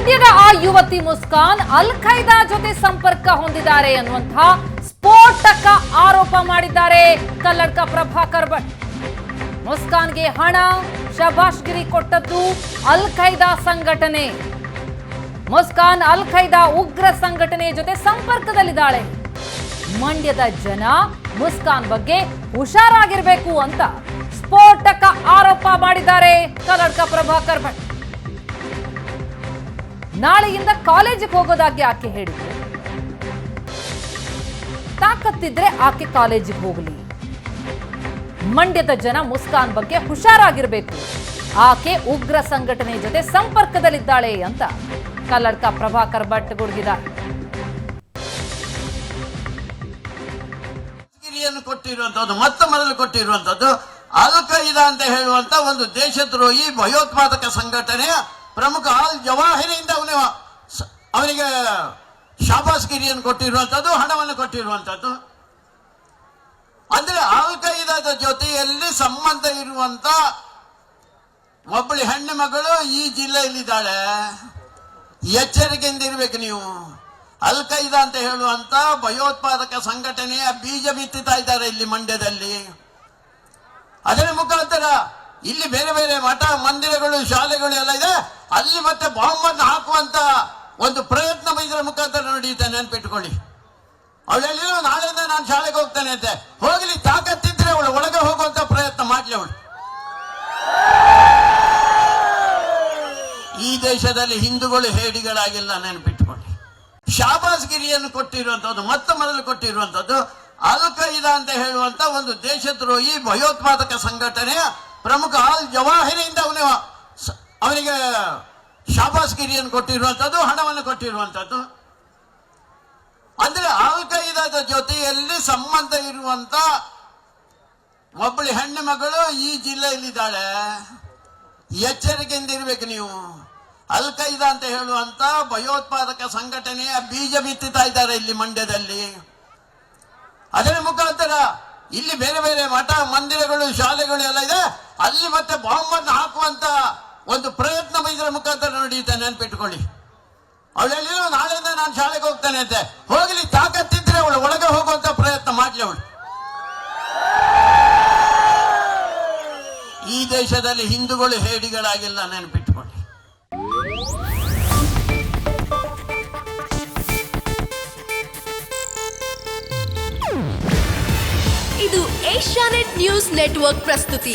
ಮಂಡ್ಯದ ಆ ಯುವತಿ ಮುಸ್ಕಾನ್ ಅಲ್ ಖೈದಾ ಜೊತೆ ಸಂಪರ್ಕ ಹೊಂದಿದ್ದಾರೆ ಅನ್ನುವಂತಹ ಸ್ಫೋಟಕ ಆರೋಪ ಮಾಡಿದ್ದಾರೆ ಕಲ್ಲಡ್ಕ ಪ್ರಭಾಕರ್ ಭಟ್. ಮುಸ್ಕಾನ್ಗೆ ಹಣ, ಶಬಾಷ್ಗಿರಿ ಕೊಟ್ಟದ್ದು ಅಲ್ ಖೈದಾ ಸಂಘಟನೆ. ಮುಸ್ಕಾನ್ ಅಲ್ ಖೈದಾ ಉಗ್ರ ಸಂಘಟನೆ ಜೊತೆ ಸಂಪರ್ಕದಲ್ಲಿದ್ದಾಳೆ. ಮಂಡ್ಯದ ಜನ ಮುಸ್ಕಾನ್ ಬಗ್ಗೆ ಹುಷಾರಾಗಿರ್ಬೇಕು ಅಂತ ಸ್ಫೋಟಕ ಆರೋಪ ಮಾಡಿದ್ದಾರೆ ಕಲ್ಲಡ್ಕ ಪ್ರಭಾಕರ್ ಭಟ್. ನಾಳೆಯಿಂದ ಕಾಲೇಜಿಗೆ ಹೋಗೋದಾಗಿ ಆಕೆ ಹೇಳಿದ್ರು ತಾಕತ್ತಿದ್ರೆ ಆಕೆ ಕಾಲೇಜಿಗೆ ಹೋಗಲಿ. ಮಂಡ್ಯದ ಜನ ಮುಸ್ಕಾನ್ ಬಗ್ಗೆ ಹುಷಾರಾಗಿರಬೇಕು. ಆಕೆ ಉಗ್ರ ಸಂಘಟನೆ ಜೊತೆ ಸಂಪರ್ಕದಲ್ಲಿದ್ದಾಳೆ ಅಂತ ಕಲ್ಲಡ್ಕ ಪ್ರಭಾಕರ್ ಭಟ್ ಗಿರಿಯನ್ನು ಕೊಟ್ಟಿರುವಂತದ್ದು ಮೊತ್ತ ಮೊದಲು ಕೊಟ್ಟಿರುವಂತದ್ದು ಅಲ್ ಖೈದಾ ಅಂತ ಹೇಳುವಂತ ಒಂದು ದೇಶದ್ರೋಹಿ ಭಯೋತ್ಪಾದಕ ಸಂಘಟನೆಯ ಪ್ರಮುಖ ಅಲ್ ಜವಾಹಿರಿಯಿಂದ ಸ- ಅವನಿಗೆ ಶಾಬಾಸ್ಗಿರಿಯನ್ನು ಕೊಟ್ಟಿರುವಂಥದ್ದು, ಹಣವನ್ನು ಕೊಟ್ಟಿರುವಂಥದ್ದು. ಅಂದ್ರೆ ಖೈದಾದ ಜೊತೆಯಲ್ಲಿ ಸಂಬಂಧ ಇರುವಂತ ಒಬ್ಬಳು ಹೆಣ್ಣು ಮಗಳು ಈ ಜಿಲ್ಲೆಯಲ್ಲಿದ್ದಾಳೆ. ಎಚ್ಚರಿಕೆಯಿಂದ ಇರ್ಬೇಕು ನೀವು. ಅಲ್ ಖೈದಾ ಅಂತ ಹೇಳುವಂತ ಭಯೋತ್ಪಾದಕ ಸಂಘಟನೆಯ ಬೀಜ ಬಿತ್ತುತ್ತಾ ಇದ್ದಾರೆ ಇಲ್ಲಿ ಮಂಡ್ಯದಲ್ಲಿ. ಅದರ ಮುಖಾಂತರ ಇಲ್ಲಿ ಬೇರೆ ಬೇರೆ ಮಠ, ಮಂದಿರಗಳು, ಶಾಲೆಗಳು ಎಲ್ಲ ಇದೆ. ಅಲ್ಲಿ ಮತ್ತೆ ಬಾಂಬ್ ಅನ್ನು ಹಾಕುವಂತ ಒಂದು ಪ್ರಯತ್ನ ಇದರ ಮುಖಾಂತರ ನಡೆಯುತ್ತೆ ನೆನ್ಪಿಟ್ಕೊಳ್ಳಿ. ಅವಳಲ್ಲಿ ನಾಳೆಯಿಂದ ನಾನು ಶಾಲೆಗೆ ಹೋಗ್ತೇನೆ ಅಂತೆ. ಹೋಗಲಿ, ತಾಕತ್ತಿದ್ರೆ ಅವಳು ಒಳಗೆ ಹೋಗುವಂತ ಪ್ರಯತ್ನ ಮಾಡ್ಲಿ ಅವಳು. ಈ ದೇಶದಲ್ಲಿ ಹಿಂದೂಗಳು ಹೇಡಿಗಳಾಗಿಲ್ಲ ನೆನಪಿಟ್ಟುಕೊಳ್ಳಿ ಶಾಬಾಸ್ ಗಿರಿಯನ್ನು ಕೊಟ್ಟಿರುವಂತದ್ದು ಮೊತ್ತ ಮೊದಲು ಕೊಟ್ಟಿರುವಂತದ್ದು ಅಲ್ ಅಂತ ಹೇಳುವಂತ ಒಂದು ದೇಶದ್ರೋಹಿ ಭಯೋತ್ಪಾದಕ ಸಂಘಟನೆಯ ಪ್ರಮುಖ ಅಲ್ ಜವಾಹಿರಿಯಿಂದ ಅವನು ಅವನಿಗೆ ಶಾಬಾಸ್ಗಿರಿಯನ್ನು ಕೊಟ್ಟಿರುವಂಥದ್ದು, ಹಣವನ್ನು ಕೊಟ್ಟಿರುವಂತದ್ದು ಅಂದ್ರೆ ಅಲ್ ಜೊತೆಯಲ್ಲಿ ಸಂಬಂಧ ಇರುವಂತ ಒಬ್ಬಳು ಹೆಣ್ಣು ಮಗಳು ಈ ಜಿಲ್ಲೆಯಲ್ಲಿದ್ದಾಳೆ. ಎಚ್ಚರಿಕೆಯಿಂದ ಇರ್ಬೇಕು ನೀವು. ಅಲ್ ಖೈದಾ ಅಂತ ಹೇಳುವಂತ ಭಯೋತ್ಪಾದಕ ಸಂಘಟನೆಯ ಬೀಜ ಬಿತ್ತುತ್ತಾ ಇದ್ದಾರೆ ಇಲ್ಲಿ ಮಂಡ್ಯದಲ್ಲಿ. ಅದರ ಮುಖಾಂತರ ಇಲ್ಲಿ ಬೇರೆ ಬೇರೆ ಮಠ, ಮಂದಿರಗಳು, ಶಾಲೆಗಳು ಎಲ್ಲ ಇದೆ. ಅಲ್ಲಿ ಮತ್ತೆ ಬಾಂಬ್ ಒಂದು ಪ್ರಯತ್ನ ಇದರ ಮುಖಾಂತರ ನಡೆಯುತ್ತೆ ನೆನ್ಪಿಟ್ಕೊಳ್ಳಿ. ಹೇಳಿದ್ರು ನಾಳೆಯಿಂದ ನಾನು ಶಾಲೆಗೆ ಹೋಗ್ತೇನೆ ಅಂತೆ. ಹೋಗಲಿ, ತಾಕತ್ತಿದ್ರೆ ಅವಳು ಒಳಗೆ ಹೋಗುವಂತ ಪ್ರಯತ್ನ ಮಾಡ್ಲಿ ಅವಳು. ಈ ದೇಶದಲ್ಲಿ ಹಿಂದೂಗಳು ಹೇಡಿಗಳಾಗಿಲ್ಲ ನೆನಪಿಟ್ಟುಕೊಳ್ಳಿ ಇದು ಏಷ್ಯಾನೆಟ್ ನ್ಯೂಸ್ ನೆಟ್ವರ್ಕ್ ಪ್ರಸ್ತುತಿ.